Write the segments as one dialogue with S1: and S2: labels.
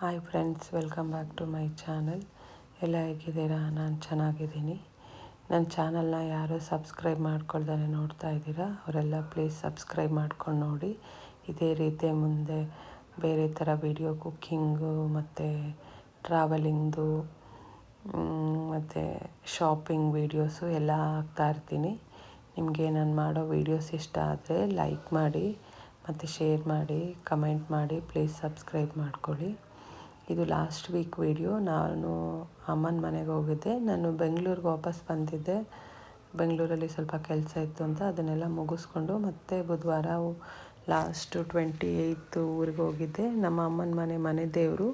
S1: Hi friends welcome back to my channel ಎಲ್ಲ ಹೇಗಿದ್ದೀರಾ? ನಾನು ಚೆನ್ನಾಗಿದ್ದೀನಿ. ನನ್ನ ಚಾನಲ್ನ ಯಾರು ಸಬ್ಸ್ಕ್ರೈಬ್ ಮಾಡ್ಕೊಳ್ದೇ ನೋಡ್ತಾ ಇದ್ದೀರಾ, ಅವರೆಲ್ಲ ಪ್ಲೀಸ್ ಸಬ್ಸ್ಕ್ರೈಬ್ ಮಾಡ್ಕೊಂಡು ನೋಡಿ. ಇದೇ ರೀತಿ ಮುಂದೆ ಬೇರೆ ಥರ ವಿಡಿಯೋ ಕುಕ್ಕಿಂಗು ಮತ್ತು ಟ್ರಾವೆಲಿಂಗ್ದು ಮತ್ತು ಶಾಪಿಂಗ್ ವೀಡಿಯೋಸು ಎಲ್ಲ ಹಾಕ್ತಾ ಇರ್ತೀನಿ. ನಿಮಗೆ ನಾನು ಮಾಡೋ ವೀಡಿಯೋಸ್ ಇಷ್ಟ ಆದರೆ ಲೈಕ್ ಮಾಡಿ, ಮತ್ತು ಶೇರ್ ಮಾಡಿ ಕಮೆಂಟ್ ಮಾಡಿ ಪ್ಲೀಸ್ ಸಬ್ಸ್ಕ್ರೈಬ್ ಮಾಡ್ಕೊಳ್ಳಿ. ಇದು ಲಾಸ್ಟ್ ವೀಕ್ ವಿಡಿಯೋ ನಾನು ಅಮ್ಮನ ಮನೆಗೆ ಹೋಗಿದ್ದೆ. ನಾನು ಬೆಂಗಳೂರಿಗೆ ವಾಪಸ್ ಬಂದಿದ್ದೆ. ಬೆಂಗಳೂರಲ್ಲಿ ಸ್ವಲ್ಪ ಕೆಲಸ ಇತ್ತು ಅಂತ ಅದನ್ನೆಲ್ಲ ಮುಗಿಸ್ಕೊಂಡು ಮತ್ತೆ ಬುಧವಾರ ಲಾಸ್ಟು ಟ್ವೆಂಟಿ ಏಯ್ತ್ ಊರಿಗೆ ಹೋಗಿದ್ದೆ. ನಮ್ಮ ಅಮ್ಮನ ಮನೆ ಮನೆ ದೇವರು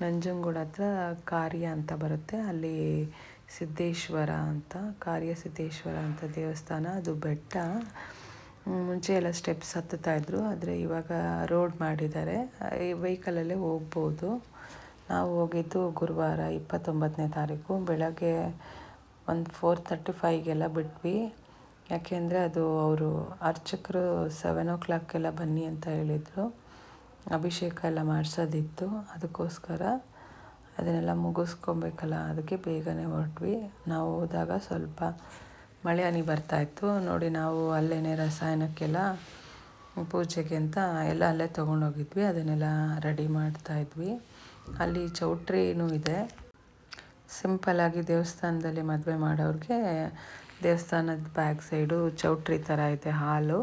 S1: ನಂಜನಗೂಡ ಹತ್ರ ಕಾರ್ಯ ಅಂತ ಬರುತ್ತೆ. ಅಲ್ಲಿ ಸಿದ್ದೇಶ್ವರ ಅಂತ, ಕಾರ್ಯ ಸಿದ್ದೇಶ್ವರ ಅಂತ ದೇವಸ್ಥಾನ. ಅದು ಬೆಟ್ಟ. ಮುಂಚೆ ಎಲ್ಲ ಸ್ಟೆಪ್ಸ್ ಹತ್ತುತ್ತಾ ಇದ್ದರು ಆದರೆ ಇವಾಗ ರೋಡ್ ಮಾಡಿದ್ದಾರೆ. ವೆಹಿಕಲಲ್ಲೇ ಹೋಗ್ಬೋದು. ನಾವು ಹೋಗಿದ್ದು ಗುರುವಾರ ಇಪ್ಪತ್ತೊಂಬತ್ತನೇ ತಾರೀಕು. ಬೆಳಗ್ಗೆ ಒಂದು ಫೋರ್ ತರ್ಟಿ ಫೈವ್ಗೆಲ್ಲ ಬಿಟ್ವಿ. ಯಾಕೆಂದರೆ ಅದು ಅವರು ಅರ್ಚಕರು ಸೆವೆನ್ ಓ ಕ್ಲಾಕ್ಗೆಲ್ಲ ಬನ್ನಿ ಅಂತ ಹೇಳಿದರು. ಅಭಿಷೇಕ ಎಲ್ಲ ಮಾಡಿಸೋದಿತ್ತು ಅದಕ್ಕೋಸ್ಕರ. ಅದನ್ನೆಲ್ಲ ಮುಗಿಸ್ಕೊಬೇಕಲ್ಲ, ಅದಕ್ಕೆ ಬೇಗನೆ ಹೊರಟ್ವಿ. ನಾವು ಹೋದಾಗ ಸ್ವಲ್ಪ ಮಳೆ ಹನಿ ಬರ್ತಾಯಿತ್ತು ನೋಡಿ ನಾವು ಅಲ್ಲೇ ರಸಾಯನಕ್ಕೆಲ್ಲ ಪೂಜೆಗೆ ಅಂತ ಎಲ್ಲ ಅಲ್ಲೇ ತೊಗೊಂಡೋಗಿದ್ವಿ. ಅದನ್ನೆಲ್ಲ ರೆಡಿ ಮಾಡ್ತಾಯಿದ್ವಿ ಅಲ್ಲಿ ಚೌಟ್ರಿನೂ ಇದೆ. ಸಿಂಪಲ್ಲಾಗಿ ದೇವಸ್ಥಾನದಲ್ಲಿ ಮದುವೆ ಮಾಡೋರಿಗೆ ದೇವಸ್ಥಾನದ ಬ್ಯಾಕ್ ಸೈಡು ಚೌಟ್ರಿ ಥರ ಇದೆ, ಹಾಲು,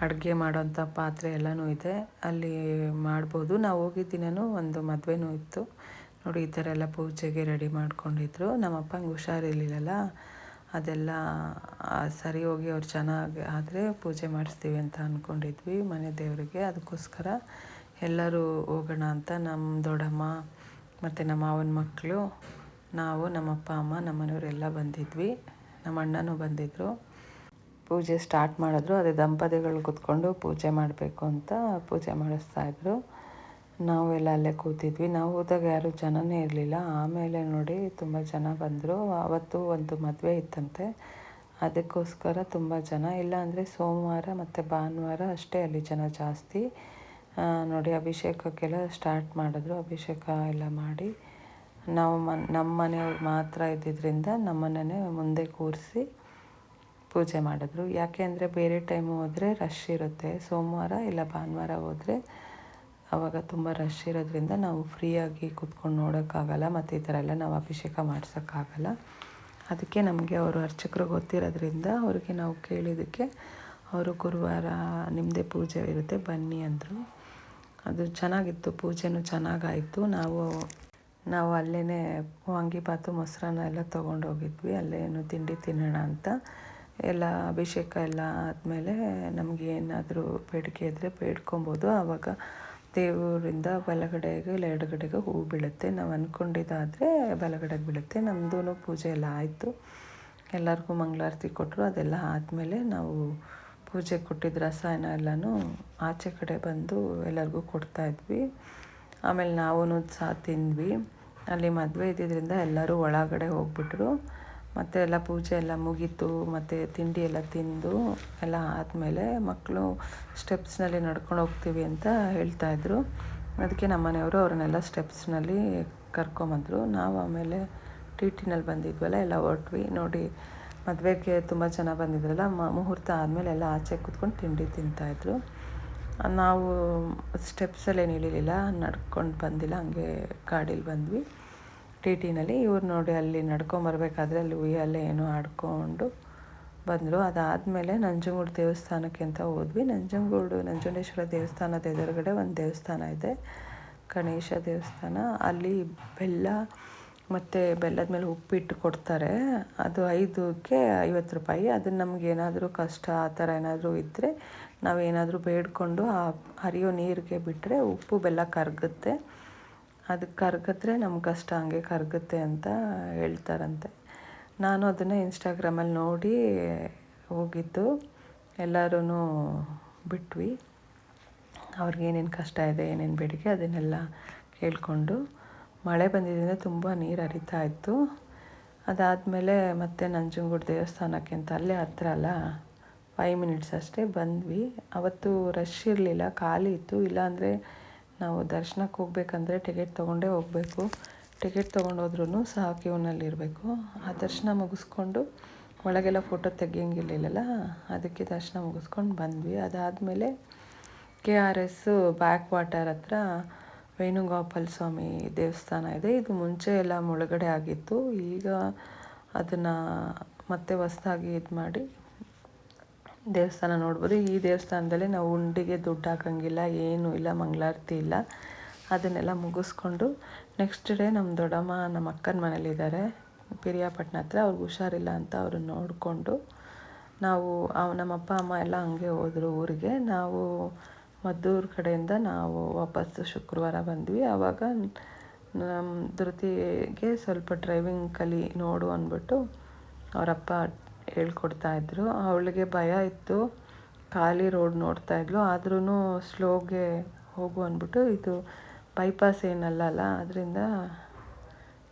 S1: ಅಡುಗೆ ಮಾಡೋಂಥ ಪಾತ್ರೆ ಎಲ್ಲನೂ ಇದೆ. ಅಲ್ಲಿ ಮಾಡ್ಬೋದು. ನಾವು ಹೋಗಿದ್ದಿನೂ ಒಂದು ಮದುವೆನೂ ಇತ್ತು. ನೋಡಿ, ಈ ಥರ ಎಲ್ಲ ಪೂಜೆಗೆ ರೆಡಿ ಮಾಡ್ಕೊಂಡಿದ್ರು. ನಮ್ಮ ಅಪ್ಪಂಗೆ ಹುಷಾರಿರ್ಲಿಲ್ಲಲ್ಲ. ಅದೆಲ್ಲ ಸರಿ ಹೋಗಿ ಅವ್ರು ಚೆನ್ನಾಗಿ ಆದರೆ ಪೂಜೆ ಮಾಡಿಸ್ತೀವಿ ಅಂತ ಅಂದ್ಕೊಂಡಿದ್ವಿ ಮನೆ ದೇವರಿಗೆ. ಅದಕ್ಕೋಸ್ಕರ ಎಲ್ಲರೂ ಹೋಗೋಣ ಅಂತ ನಮ್ಮ ದೊಡ್ಡಮ್ಮ ಮತ್ತು ನಮ್ಮ ಮಾವನ ಮಕ್ಕಳು, ನಾವು, ನಮ್ಮ ಅಪ್ಪ, ಅಮ್ಮ, ನಮ್ಮ ಮನೆಯವರೆಲ್ಲ ಬಂದಿದ್ವಿ. ನಮ್ಮ ಅಣ್ಣನೂ ಬಂದಿದ್ದರು ಪೂಜೆ ಸ್ಟಾರ್ಟ್ ಮಾಡಿದ್ರು. ಅದೇ ದಂಪತಿಗಳು ಕೂತ್ಕೊಂಡು ಪೂಜೆ ಮಾಡಬೇಕು ಅಂತ ಪೂಜೆ ಮಾಡಿಸ್ತಾಯಿದ್ರು ನಾವೆಲ್ಲ ಅಲ್ಲೇ ಕೂತಿದ್ವಿ. ನಾವು ಹೋದಾಗ ಯಾರೂ ಜನನೇ ಇರಲಿಲ್ಲ. ಆಮೇಲೆ ನೋಡಿ ತುಂಬ ಜನ ಬಂದರು. ಅವತ್ತು ಒಂದು ಮದುವೆ ಇತ್ತಂತೆ. ಅದಕ್ಕೋಸ್ಕರ ತುಂಬ ಜನ. ಇಲ್ಲ ಅಂದರೆ ಸೋಮವಾರ ಮತ್ತು ಭಾನುವಾರ ಅಷ್ಟೇ ಅಲ್ಲಿ ಜನ ಜಾಸ್ತಿ. ನೋಡಿ, ಅಭಿಷೇಕಕ್ಕೆಲ್ಲ ಸ್ಟಾರ್ಟ್ ಮಾಡಿದ್ರು. ಅಭಿಷೇಕ ಎಲ್ಲ ಮಾಡಿ ನಾವು ಮನ್, ನಮ್ಮ ಮನೆಯವ್ರು ಮಾತ್ರ ಇದ್ದಿದ್ದರಿಂದ ನಮ್ಮನ್ನೇ ಮುಂದೆ ಕೂರಿಸಿ ಪೂಜೆ ಮಾಡಿದ್ರು. ಯಾಕೆ ಅಂದರೆ ಬೇರೆ ಟೈಮು ಹೋದರೆ ರಶ್ ಇರುತ್ತೆ. ಸೋಮವಾರ ಇಲ್ಲ ಭಾನುವಾರ ಹೋದರೆ ಆವಾಗ ತುಂಬ ರಶ್ ಇರೋದ್ರಿಂದ ನಾವು ಫ್ರೀಯಾಗಿ ಕೂತ್ಕೊಂಡು ನೋಡೋಕ್ಕಾಗಲ್ಲ ಮತ್ತು ಈ ಥರ ಎಲ್ಲ ನಾವು ಅಭಿಷೇಕ ಮಾಡ್ಸೋಕ್ಕಾಗಲ್ಲ. ಅದಕ್ಕೆ ನಮಗೆ ಅವರು ಅರ್ಚಕರು ಗೊತ್ತಿರೋದ್ರಿಂದ ಅವರಿಗೆ ನಾವು ಕೇಳಿದ್ದಕ್ಕೆ ಅವರು ಗುರುವಾರ ನಿಮ್ಮದೇ ಪೂಜೆ ಇರುತ್ತೆ, ಬನ್ನಿ ಅಂದರು. ಅದು ಚೆನ್ನಾಗಿತ್ತು, ಪೂಜೆನೂ ಚೆನ್ನಾಗಾಯಿತು. ನಾವು ನಾವು ಅಲ್ಲೇ ವಾಂಗಿಬಾತು ಮೊಸರನ್ನ ಎಲ್ಲ ತೊಗೊಂಡು ಹೋಗಿದ್ವಿ ಅಲ್ಲೇನು ತಿಂಡಿ ತಿನ್ನೋಣ ಅಂತ. ಎಲ್ಲ ಅಭಿಷೇಕ ಎಲ್ಲ ಆದಮೇಲೆ ನಮಗೆ ಏನಾದರೂ ಬೇಡಿಕೆ ಇದ್ದರೆ ಬೇಡ್ಕೊಬೋದು. ಆವಾಗ ದೇವರಿಂದ ಬಲಗಡೆಗೆ, ಇಲ್ಲ ಎಡಗಡೆಗೆ ಹೂ ಬೀಳುತ್ತೆ. ನಾವು ಅಂದ್ಕೊಂಡಿದ್ದಾದರೆ ಬಲಗಡೆಗೆ ಬೀಳುತ್ತೆ. ನಮ್ಮದೂ ಪೂಜೆ ಎಲ್ಲ ಆಯಿತು. ಎಲ್ಲರಿಗೂ ಮಂಗಳಾರತಿ ಕೊಟ್ಟರು. ಅದೆಲ್ಲ ಆದಮೇಲೆ ನಾವು ಪೂಜೆ ಕೊಟ್ಟಿದ್ದ ರಸಾಯನ ಎಲ್ಲನೂ ಆಚೆ ಕಡೆ ಬಂದು ಎಲ್ಲರಿಗೂ ಕೊಡ್ತಾಯಿದ್ವಿ ಆಮೇಲೆ ನಾವೂ ಸಹ ತಿಂದ್ವಿ. ಅಲ್ಲಿ ಮದುವೆ ಇದ್ದಿದ್ದರಿಂದ ಎಲ್ಲರೂ ಒಳಗಡೆ ಹೋಗ್ಬಿಟ್ರು. ಮತ್ತು ಎಲ್ಲ ಪೂಜೆ ಎಲ್ಲ ಮುಗೀತು. ಮತ್ತು ತಿಂಡಿ ಎಲ್ಲ ತಿಂದು ಎಲ್ಲ ಆದಮೇಲೆ ಮಕ್ಕಳು ಸ್ಟೆಪ್ಸ್ನಲ್ಲಿ ನಡ್ಕೊಂಡು ಹೋಗ್ತೀವಿ ಅಂತ ಹೇಳ್ತಾಯಿದ್ರು ಅದಕ್ಕೆ ನಮ್ಮ ಮನೆಯವರು ಅವ್ರನ್ನೆಲ್ಲ ಸ್ಟೆಪ್ಸ್ನಲ್ಲಿ ಕರ್ಕೊಂಬಂದರು. ನಾವು ಆಮೇಲೆ ಟಿ ಟಿನಲ್ಲಿ ಬಂದಿದ್ವಲ್ಲ, ಎಲ್ಲ ಹೊರಟ್ವಿ. ನೋಡಿ ಮದುವೆಗೆ ತುಂಬ ಜನ ಬಂದಿದ್ರಲ್ಲ ಮುಹೂರ್ತ ಆದಮೇಲೆ ಎಲ್ಲ ಆಚೆ ಕೂತ್ಕೊಂಡು ತಿಂಡಿ ತಿಂತಾಯಿದ್ರು ನಾವು ಸ್ಟೆಪ್ಸಲ್ಲೇನು ಇಳಿಲಿಲ್ಲ, ನಡ್ಕೊಂಡು ಬಂದಿಲ್ಲ, ಹಂಗೆ ಗಾಡೀಲಿ ಬಂದ್ವಿ. ಟಿ ಟಿನಲ್ಲಿ ಇವ್ರು ನೋಡಿ ಅಲ್ಲಿ ನಡ್ಕೊಂಬರ್ಬೇಕಾದ್ರೆ ಅಲ್ಲಿ ಉಯ್ಯಲ್ಲೇ ಏನೋ ಆಡ್ಕೊಂಡು ಬಂದರು. ಅದಾದಮೇಲೆ ನಂಜನಗೂಡು ದೇವಸ್ಥಾನಕ್ಕೆ ಅಂತ ಹೋದ್ವಿ. ನಂಜನಗೂಡು ನಂಜುಂಡೇಶ್ವರ ದೇವಸ್ಥಾನದ ಎದುರುಗಡೆ ಒಂದು ದೇವಸ್ಥಾನ ಇದೆ, ಗಣೇಶ ದೇವಸ್ಥಾನ. ಅಲ್ಲಿ ಬೆಲ್ಲ ಮತ್ತು ಬೆಲ್ಲದ ಮೇಲೆ ಉಪ್ಪಿಟ್ಟು ಕೊಡ್ತಾರೆ. ಅದು ಐದಕ್ಕೆ ಐವತ್ತು ರೂಪಾಯಿ. ಅದನ್ನು ನಮ್ಗೆ ಏನಾದರೂ ಕಷ್ಟ, ಆ ಥರ ಏನಾದರೂ ಇದ್ದರೆ ನಾವೇನಾದರೂ ಬೇಡಿಕೊಂಡು ಆ ಹರಿಯೋ ನೀರಿಗೆ ಬಿಟ್ಟರೆ ಉಪ್ಪು ಬೆಲ್ಲ ಕರಗುತ್ತೆ. ಅದು ಕರಗಿದ್ರೆ ನಮ್ಮ ಕಷ್ಟ ಹಂಗೆ ಕರಗುತ್ತೆ ಅಂತ ಹೇಳ್ತಾರಂತೆ. ನಾನು ಅದನ್ನು ಇನ್ಸ್ಟಾಗ್ರಾಮಲ್ಲಿ ನೋಡಿ ಹೋಗಿದ್ದು. ಎಲ್ಲರೂ ಬಿಟ್ವಿ. ಅವ್ರಿಗೇನೇನು ಕಷ್ಟ ಇದೆ, ಏನೇನು ಬೇಡಿಕೆ ಅದನ್ನೆಲ್ಲ ಕೇಳಿಕೊಂಡು ಮಳೆ ಬಂದಿದ್ದರಿಂದ ತುಂಬ ನೀರು ಹರಿತಾ ಇತ್ತು. ಅದಾದಮೇಲೆ ಮತ್ತೆ ನಂಜನಗೂಡು ದೇವಸ್ಥಾನಕ್ಕೆ ಅಂತ ಅಲ್ಲೇ ಹತ್ರ ಅಲ್ಲ ಫೈವ್ ಮಿನಿಟ್ಸ್ ಅಷ್ಟೇ ಬಂದ್ವಿ. ಅವತ್ತು ರಶ್ ಇರಲಿಲ್ಲ, ಖಾಲಿ ಇತ್ತು. ಇಲ್ಲಾಂದರೆ ನಾವು ದರ್ಶನಕ್ಕೆ ಹೋಗ್ಬೇಕಂದ್ರೆ ಟಿಕೆಟ್ ತೊಗೊಂಡೇ ಹೋಗಬೇಕು. ಟಿಕೆಟ್ ತೊಗೊಂಡೋದ್ರೂ ಸಹ ಕ್ಯೂನಲ್ಲಿರಬೇಕು. ಆ ದರ್ಶನ ಮುಗಿಸ್ಕೊಂಡು ಒಳಗೆಲ್ಲ ಫೋಟೋ ತೆಗಿಯಂಗಿರ್ಲಿಲ್ಲಲ್ಲ, ಅದಕ್ಕೆ ದರ್ಶನ ಮುಗಿಸ್ಕೊಂಡು ಬಂದ್ವಿ. ಅದಾದಮೇಲೆ K R S back water ಹತ್ರ ವೇಣುಗೋಪಾಲ ಸ್ವಾಮಿ ದೇವಸ್ಥಾನ ಇದೆ. ಇದು ಮುಂಚೆ ಎಲ್ಲ ಮುಳುಗಡೆ ಆಗಿತ್ತು. ಈಗ ಅದನ್ನು ಮತ್ತೆ ಹೊಸ್ದಾಗಿ ಇದು ಮಾಡಿ ದೇವಸ್ಥಾನ ನೋಡ್ಬೋದು. ಈ ದೇವಸ್ಥಾನದಲ್ಲಿ ನಾವು ಉಂಡಿಗೆ ದುಡ್ಡು ಹಾಕಂಗಿಲ್ಲ, ಏನೂ ಇಲ್ಲ, ಮಂಗಳಾರತಿ ಇಲ್ಲ. ಅದನ್ನೆಲ್ಲ ಮುಗಿಸ್ಕೊಂಡು ನೆಕ್ಸ್ಟ್ ಡೇ ನಮ್ಮ ದೊಡ್ಡಮ್ಮ ನಮ್ಮ ಅಕ್ಕನ ಮನೇಲಿದ್ದಾರೆ. ಪಿರಿಯಾಪಟ್ಟಣ ಹತ್ರ. ಅವ್ರಿಗೆ ಹುಷಾರಿಲ್ಲ ಅಂತ ಅವ್ರನ್ನ ನೋಡಿಕೊಂಡು ನಾವು ನಮ್ಮ ಅಪ್ಪ, ಅಮ್ಮ ಎಲ್ಲ ಹಂಗೆ ಹೋದರು ಊರಿಗೆ. ನಾವು ಮದ್ದೂರು ಕಡೆಯಿಂದ ನಾವು ವಾಪಸ್ಸು ಶುಕ್ರವಾರ ಬಂದ್ವಿ. ಆವಾಗ ನಮ್ಮ ಧೃತಿಗೆ ಸ್ವಲ್ಪ ಡ್ರೈವಿಂಗ್ ಕಲಿ ನೋಡು ಅಂದ್ಬಿಟ್ಟು ಅವರಪ್ಪ ಹೇಳ್ಕೊಡ್ತಾಯಿದ್ರು ಅವಳಿಗೆ ಭಯ ಇತ್ತು. ಖಾಲಿ ರೋಡ್ ನೋಡ್ತಾ ಇದ್ಲು. ಆದ್ರೂ ಸ್ಲೋಗೆ ಹೋಗು ಅಂದ್ಬಿಟ್ಟು ಇದು ಬೈಪಾಸ್ ಏನಲ್ಲಲ್ಲ ಅದರಿಂದ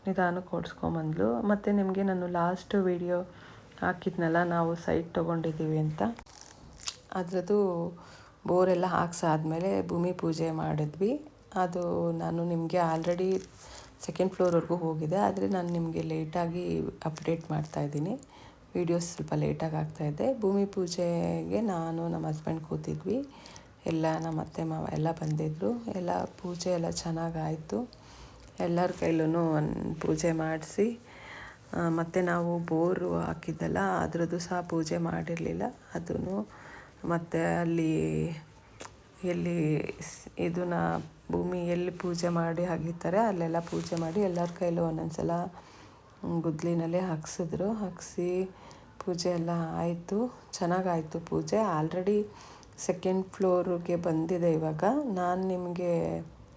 S1: ನಿಧಾನಕ್ಕೆ ಓಡಿಸ್ಕೊಂಬಂದ್ಲು. ಮತ್ತು ನಿಮಗೆ ನಾನು ಲಾಸ್ಟ್ ವಿಡಿಯೋ ಹಾಕಿದ್ನಲ್ಲ, ನಾವು ಸೈಟ್ ತೊಗೊಂಡಿದ್ದೀವಿ ಅಂತ. ಅದರದ್ದು ಬೋರೆಲ್ಲ ಹಾಕ್ಸಾದ್ಮೇಲೆ ಭೂಮಿ ಪೂಜೆ ಮಾಡಿದ್ವಿ. ಅದು ನಾನು ನಿಮಗೆ ಆಲ್ರೆಡಿ ಸೆಕೆಂಡ್ ಫ್ಲೋರ್ವರೆಗೂ ಹೋಗಿದೆ. ಆದರೆ ನಾನು ನಿಮಗೆ ಲೇಟಾಗಿ ಅಪ್ಡೇಟ್ ಮಾಡ್ತಾಯಿದ್ದೀನಿ ವೀಡಿಯೋಸ್ ಸ್ವಲ್ಪ ಲೇಟಾಗಿ ಆಗ್ತಾಯಿದ್ದೆ ಭೂಮಿ ಪೂಜೆಗೆ ನಾನು ನಮ್ಮ ಹಸ್ಬೆಂಡ್ ಕೂತಿದ್ವಿ. ಎಲ್ಲ ನಮ್ಮ ಅತ್ತೆ ಮಾವ ಎಲ್ಲ ಬಂದಿದ್ದರು ಎಲ್ಲ ಪೂಜೆ ಎಲ್ಲ ಚೆನ್ನಾಗಾಯಿತು ಎಲ್ಲರ ಕೈಲೂ ಪೂಜೆ ಮಾಡಿಸಿ. ಮತ್ತು ನಾವು ಬೋರು ಹಾಕಿದ್ದಲ್ಲ, ಅದರದ್ದು ಸಹ ಪೂಜೆ ಮಾಡಿರಲಿಲ್ಲ. ಅದೂ ಮತ್ತು ಅಲ್ಲಿ, ಎಲ್ಲಿ ಇದನ್ನ ಭೂಮಿ ಎಲ್ಲಿ ಪೂಜೆ ಮಾಡಿ ಹಾಕಿರ್ತಾರೆ, ಅಲ್ಲೆಲ್ಲ ಪೂಜೆ ಮಾಡಿ ಎಲ್ಲರ ಕೈಲೂ ಒಂದೊಂದು ಸಲ ಗುದ್ಲಿನಲ್ಲೇ ಹಾಕ್ಸಿದ್ರು. ಹಾಕ್ಸಿ ಪೂಜೆ ಎಲ್ಲ ಆಯಿತು. ಚೆನ್ನಾಗಾಯಿತು ಪೂಜೆ. ಆಲ್ರೆಡಿ ಸೆಕೆಂಡ್ ಫ್ಲೋರಿಗೆ ಬಂದಿದೆ ಇವಾಗ. ನಾನು ನಿಮಗೆ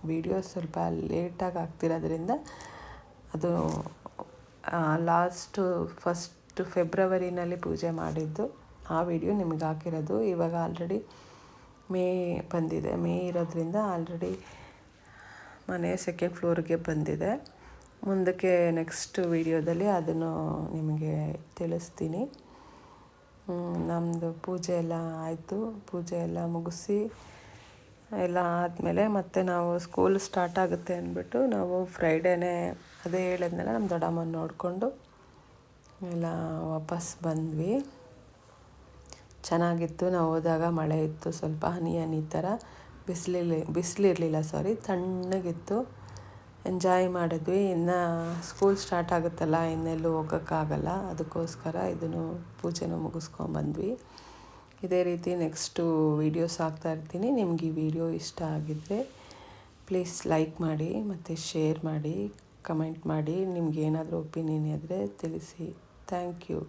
S1: ವಿಡಿಯೋ ಸ್ವಲ್ಪ ಲೇಟಾಗಿ ಆಗ್ತಿರೋದ್ರಿಂದ ಅದು ಲಾಸ್ಟು ಫಸ್ಟ್ ಫೆಬ್ರವರಿನಲ್ಲಿ ಪೂಜೆ ಮಾಡಿದ್ದು. ಆ ವಿಡಿಯೋ ನಿಮಗೆ ಹಾಕಿರೋದು. ಇವಾಗ ಆಲ್ರೆಡಿ ಮೇ ಬಂದಿದೆ. ಮೇ ಇರೋದ್ರಿಂದ ಆಲ್ರೆಡಿ ಮನೆ ಸೆಕೆಂಡ್ ಫ್ಲೋರ್ಗೆ ಬಂದಿದೆ. ಮುಂದಕ್ಕೆ ನೆಕ್ಸ್ಟ್ ವಿಡಿಯೋದಲ್ಲಿ ಅದನ್ನು ನಿಮಗೆ ತಿಳಿಸ್ತೀನಿ. ನಮ್ಮದು ಪೂಜೆ ಎಲ್ಲ ಆಯಿತು. ಪೂಜೆ ಎಲ್ಲ ಮುಗಿಸಿ ಎಲ್ಲ ಆದಮೇಲೆ ಮತ್ತೆ ನಾವು ಸ್ಕೂಲ್ ಸ್ಟಾರ್ಟ್ ಆಗುತ್ತೆ ಅಂದ್ಬಿಟ್ಟು ನಾವು ಫ್ರೈಡೇನೇ ಅದೇ ಹೇಳಿದ್ಮೇಲೆ ನಮ್ಮ ದೊಡ್ಡಮ್ಮನ ನೋಡಿಕೊಂಡು ಎಲ್ಲ ವಾಪಸ್ ಬಂದ್ವಿ. ಚೆನ್ನಾಗಿತ್ತು. ನಾವು ಹೋದಾಗ ಮಳೆ ಇತ್ತು. ಸ್ವಲ್ಪ ಹನಿ ಹನಿ ಥರ ಬಿಸಿಲಿಲ್ಲ ಬಿಸಿಲಿರಲಿಲ್ಲ ಸಾರಿ ತಣ್ಣಗಿತ್ತು. ಎಂಜಾಯ್ ಮಾಡಿದ್ವಿ. ಇನ್ನು ಸ್ಕೂಲ್ ಸ್ಟಾರ್ಟ್ ಆಗುತ್ತಲ್ಲ ಇನ್ನೆಲ್ಲೂ ಹೋಗೋಕ್ಕಾಗಲ್ಲ ಅದಕ್ಕೋಸ್ಕರ ಇದನ್ನು ಪೂಜೆನೂ ಮುಗಿಸ್ಕೊಂಬಂದ್ವಿ ಇದೇ ರೀತಿ ನೆಕ್ಸ್ಟು ವೀಡಿಯೋಸ್ ಇರ್ತೀನಿ. ನಿಮ್ಗೆ ಈ ವಿಡಿಯೋ ಇಷ್ಟ ಆಗಿದ್ದರೆ ಪ್ಲೀಸ್ ಲೈಕ್ ಮಾಡಿ, ಮತ್ತು ಶೇರ್ ಮಾಡಿ ಕಮೆಂಟ್ ಮಾಡಿ. ನಿಮ್ಗೆ ಏನಾದರೂ ಒಪಿನಿಯನ್ ಇದ್ದರೆ ತಿಳಿಸಿ. Thank you